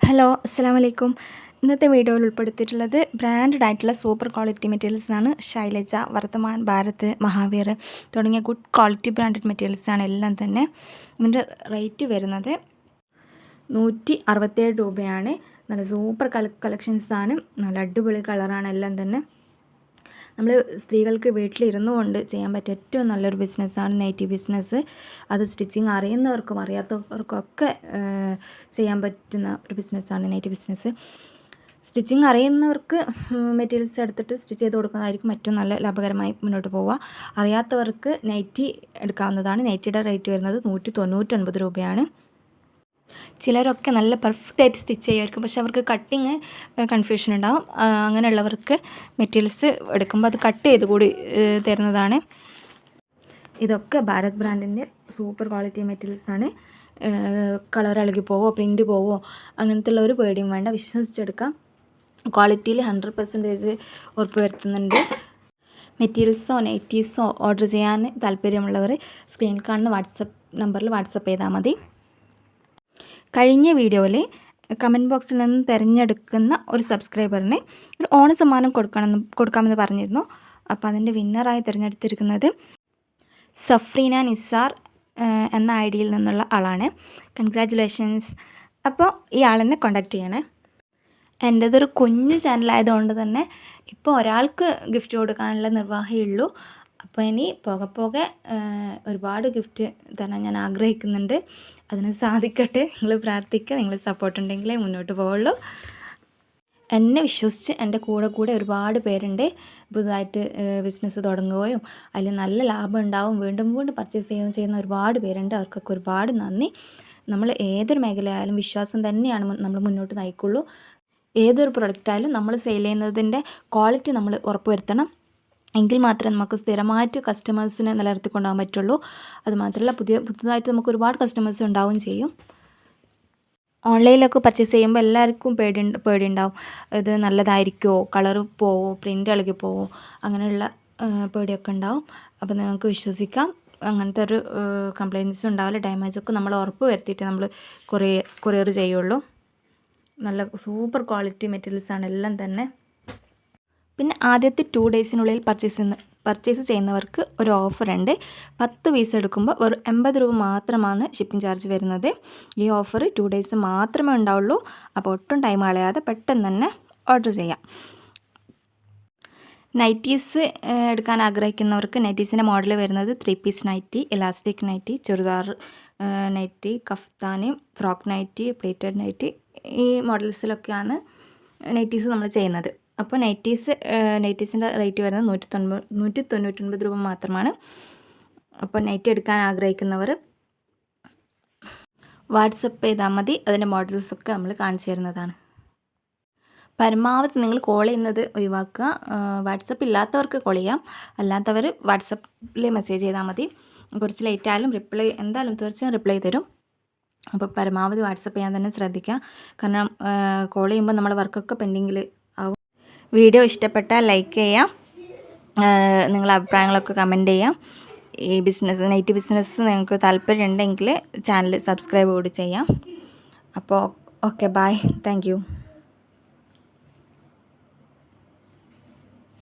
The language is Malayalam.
ഹലോ അസ്സാം വലൈക്കും ഇന്നത്തെ വീഡിയോയിൽ ഉൾപ്പെടുത്തിയിട്ടുള്ളത് ബ്രാൻഡഡ് ആയിട്ടുള്ള സൂപ്പർ ക്വാളിറ്റി മെറ്റീരിയൽസാണ് ശൈലജ വർത്തമാൻ ഭാരത് മഹാവീർ തുടങ്ങിയ ഗുഡ് ക്വാളിറ്റി ബ്രാൻഡഡ് മെറ്റീരിയൽസാണ് എല്ലാം തന്നെ. ഇതിന്റെ റേറ്റ് വരുന്നത് നൂറ്റി അറുപത്തേഴ് രൂപയാണ്. നല്ല സൂപ്പർ കള കളക്ഷൻസാണ് നല്ല അടിപൊളി കളറാണ് എല്ലാം തന്നെ. നമ്മൾ സ്ത്രീകൾക്ക് വീട്ടിലിരുന്നു കൊണ്ട് ചെയ്യാൻ പറ്റിയ ഏറ്റവും നല്ലൊരു ബിസിനസ്സാണ് നൈറ്റി ബിസിനസ് അത് സ്റ്റിച്ചിങ് അറിയുന്നവർക്കും അറിയാത്തവർക്കൊക്കെ ചെയ്യാൻ പറ്റുന്ന ഒരു ബിസിനസ്സാണ് നൈറ്റി ബിസിനസ് സ്റ്റിച്ചിങ് അറിയുന്നവർക്ക് മെറ്റീരിയൽസ് എടുത്തിട്ട് സ്റ്റിച്ച് ചെയ്ത് കൊടുക്കുന്നതായിരിക്കും ഏറ്റവും നല്ല ലാഭകരമായി മുന്നോട്ട് പോവുക. അറിയാത്തവർക്ക് നൈറ്റി എടുക്കാവുന്നതാണ്. നൈറ്റിയുടെ റേറ്റ് വരുന്നത് നൂറ്റി തൊണ്ണൂറ്റൊൻപത് രൂപയാണ്. ചിലരൊക്കെ നല്ല പെർഫെക്റ്റ് ആയിട്ട് സ്റ്റിച്ച് ചെയ്യുമായിരിക്കും. പക്ഷെ അവർക്ക് കട്ടിങ് കൺഫ്യൂഷൻ ഉണ്ടാകും അങ്ങനെയുള്ളവർക്ക് മെറ്റീരിയൽസ് എടുക്കുമ്പോൾ അത് കട്ട് ചെയ്ത് കൂടി തരുന്നതാണ്. ഇതൊക്കെ ഭാരത് ബ്രാൻഡിന്റെ സൂപ്പർ ക്വാളിറ്റി മെറ്റീരിയൽസ് ആണ്. കളർ ഇളകി പോവോ പ്രിന്റ് പോവോ അങ്ങനത്തെ ഉള്ള ഒരു പേടിയും വേണ്ട. വിശ്വസിച്ചെടുക്കാം. ക്വാളിറ്റിയിൽ ഹൺഡ്രഡ് പെർസെന്റേജ് ഉറപ്പ് വരുത്തുന്നുണ്ട് മെറ്റീരിയൽസോ നൈറ്റീസോ ഓർഡർ ചെയ്യാൻ താല്പര്യമുള്ളവർ സ്ക്രീനിൽ കാണുന്ന വാട്സപ്പ് നമ്പറിൽ വാട്സപ്പ് ചെയ്താൽ മതി. കഴിഞ്ഞ വീഡിയോയിൽ കമന്റ് ബോക്സിൽ നിന്ന് തിരഞ്ഞെടുക്കുന്ന ഒരു സബ്സ്ക്രൈബറിന് ഒരു ഓണ സമ്മാനം കൊടുക്കണമെന്ന് കൊടുക്കാമെന്ന് പറഞ്ഞിരുന്നു. അപ്പോൾ അതിന്റെ വിന്നറായി തിരഞ്ഞെടുത്തിരിക്കുന്നത് സഫ്രീന നിസാർ എന്ന ഐ ഡിയിൽ നിന്നുള്ള ആളാണ്. കൺഗ്രാറ്റുലേഷൻസ് അപ്പോൾ ഈ ആളെന്നെ കോണ്ടാക്ട് ചെയ്യണേ. എന്റേതൊരു കുഞ്ഞു ചാനലായതുകൊണ്ട് തന്നെ ഇപ്പോൾ ഒരാൾക്ക് ഗിഫ്റ്റ് കൊടുക്കാനുള്ള നിർവാഹമേ ഉള്ളൂ. അപ്പോൾ ഇനി പോകെ പോകെ ഒരുപാട് ഗിഫ്റ്റ് തരാൻ ഞാൻ ആഗ്രഹിക്കുന്നുണ്ട്. അതിന് സാധിക്കട്ടെ. നിങ്ങൾ പ്രാർത്ഥിക്കുക. നിങ്ങൾ സപ്പോർട്ട് ഉണ്ടെങ്കിലേ മുന്നോട്ട് പോവുള്ളൂ. എന്നെ വിശ്വസിച്ച് എന്റെ കൂടെ കൂടെ ഒരുപാട് പേരുണ്ട്. പുതുതായിട്ട് ബിസിനസ് തുടങ്ങുകയും അതിൽ നല്ല ലാഭം ഉണ്ടാവും. വീണ്ടും വീണ്ടും പർച്ചേസ് ചെയ്യുകയും ചെയ്യുന്ന ഒരുപാട് പേരുണ്ട്. അവർക്കൊക്കെ ഒരുപാട് നന്ദി. നമ്മൾ ഏതൊരു മേഖലയായാലും വിശ്വാസം തന്നെയാണ് നമ്മൾ മുന്നോട്ട് നയിക്കുള്ളൂ. ഏതൊരു പ്രൊഡക്റ്റായാലും നമ്മൾ സെയിൽ ചെയ്യുന്നതിന്റെ ക്വാളിറ്റി നമ്മൾ ഉറപ്പുവരുത്തണം. എങ്കിൽ മാത്രമേ നമുക്ക് സ്ഥിരമായിട്ട് കസ്റ്റമേഴ്സിനെ നിലനിർത്തി കൊണ്ടുപോകാൻ പറ്റുള്ളൂ അതുമാത്രമല്ല പുതിയ പുതുതായിട്ട് നമുക്ക് ഒരുപാട് കസ്റ്റമേഴ്സ് ഉണ്ടാവുകയും ചെയ്യും. ഓൺലൈനിലൊക്കെ പർച്ചേസ് ചെയ്യുമ്പോൾ എല്ലാവർക്കും പേടി പേടി ഉണ്ടാവും ഇത് നല്ലതായിരിക്കുമോ കളർ പോവോ? പ്രിന്റ് ഇളകി പോവോ? അങ്ങനെയുള്ള പേടിയൊക്കെ ഉണ്ടാവും. അപ്പോൾ നിങ്ങൾക്ക് വിശ്വസിക്കാം. അങ്ങനത്തെ ഒരു കംപ്ലയിൻസ് ഉണ്ടാവില്ല. ഡാമേജൊക്കെ നമ്മൾ ഉറപ്പ് വരുത്തിയിട്ട് നമ്മൾ കൊറിയർ കൊറിയർ ചെയ്യുള്ളൂ. നല്ല സൂപ്പർ ക്വാളിറ്റി മെറ്റീരിയൽസാണ് എല്ലാം തന്നെ. പിന്നെ ആദ്യത്തെ ടു ഡേയ്സിനുള്ളിൽ പർച്ചേസ് ചെയ്യുന്ന പർച്ചേസ് ചെയ്യുന്നവർക്ക് ഒരു ഓഫർ ഉണ്ട്. പത്ത് പീസ് എടുക്കുമ്പോൾ ഒരു എൺപത് രൂപ മാത്രമാണ് ഷിപ്പിംഗ് ചാർജ് വരുന്നത്. ഈ ഓഫർ ടു ഡേയ്സ് മാത്രമേ ഉണ്ടാവുള്ളൂ. അപ്പോൾ ഒട്ടും ടൈം കളയാതെ പെട്ടെന്ന് തന്നെ ഓർഡർ ചെയ്യാം. നൈറ്റീസ് എടുക്കാൻ ആഗ്രഹിക്കുന്നവർക്ക് നൈറ്റീസിന്റെ മോഡൽ വരുന്നത് three piece nighty elastic nighty churidar nighty Kaftani frock nighty pleated nighty ഈ മോഡൽസിലൊക്കെയാണ് നൈറ്റീസ് നമ്മൾ ചെയ്യുന്നത്. അപ്പോൾ നൈറ്റീസ് നൈറ്റീസിന്റെ റേറ്റ് വരുന്നത് നൂറ്റി തൊണ്ണൂറ് നൂറ്റി തൊണ്ണൂറ്റൊൻപത് രൂപ മാത്രമാണ്. അപ്പോൾ നൈറ്റ് എടുക്കാൻ ആഗ്രഹിക്കുന്നവർ വാട്സപ്പ് ചെയ്താൽ മതി. അതിന്റെ മോഡൽസൊക്കെ നമ്മൾ കാണിച്ചു തരുന്നതാണ്. പരമാവധി നിങ്ങൾ കോൾ ചെയ്യുന്നത് ഒഴിവാക്കുക. വാട്സപ്പ് ഇല്ലാത്തവർക്ക് കോൾ ചെയ്യാം. അല്ലാത്തവർ വാട്സപ്പിൽ മെസ്സേജ് ചെയ്താൽ മതി. കുറച്ച് ലേറ്റ് ആയാലും റിപ്ലൈ എന്തായാലും തീർച്ചയായും റിപ്ലൈ തരും. അപ്പോൾ പരമാവധി വാട്സപ്പ് ചെയ്യാൻ തന്നെ ശ്രദ്ധിക്കുക. കാരണം കോൾ ചെയ്യുമ്പോൾ നമ്മൾ വർക്കൊക്കെ പെൻഡിങ്ങിൽ വീഡിയോ ഇഷ്ടപ്പെട്ടാൽ ലൈക്ക് ചെയ്യാം. നിങ്ങളുടെ അഭിപ്രായങ്ങളൊക്കെ കമന്റ് ചെയ്യാം. ഈ ബിസിനസ് നൈറ്റ് ബിസിനസ് നിങ്ങൾക്ക് താല്പര്യം ഉണ്ടെങ്കിൽ ചാനൽ സബ്സ്ക്രൈബ് കൂടി ചെയ്യാം. അപ്പോൾ ഓക്കെ ബായ് താങ്ക്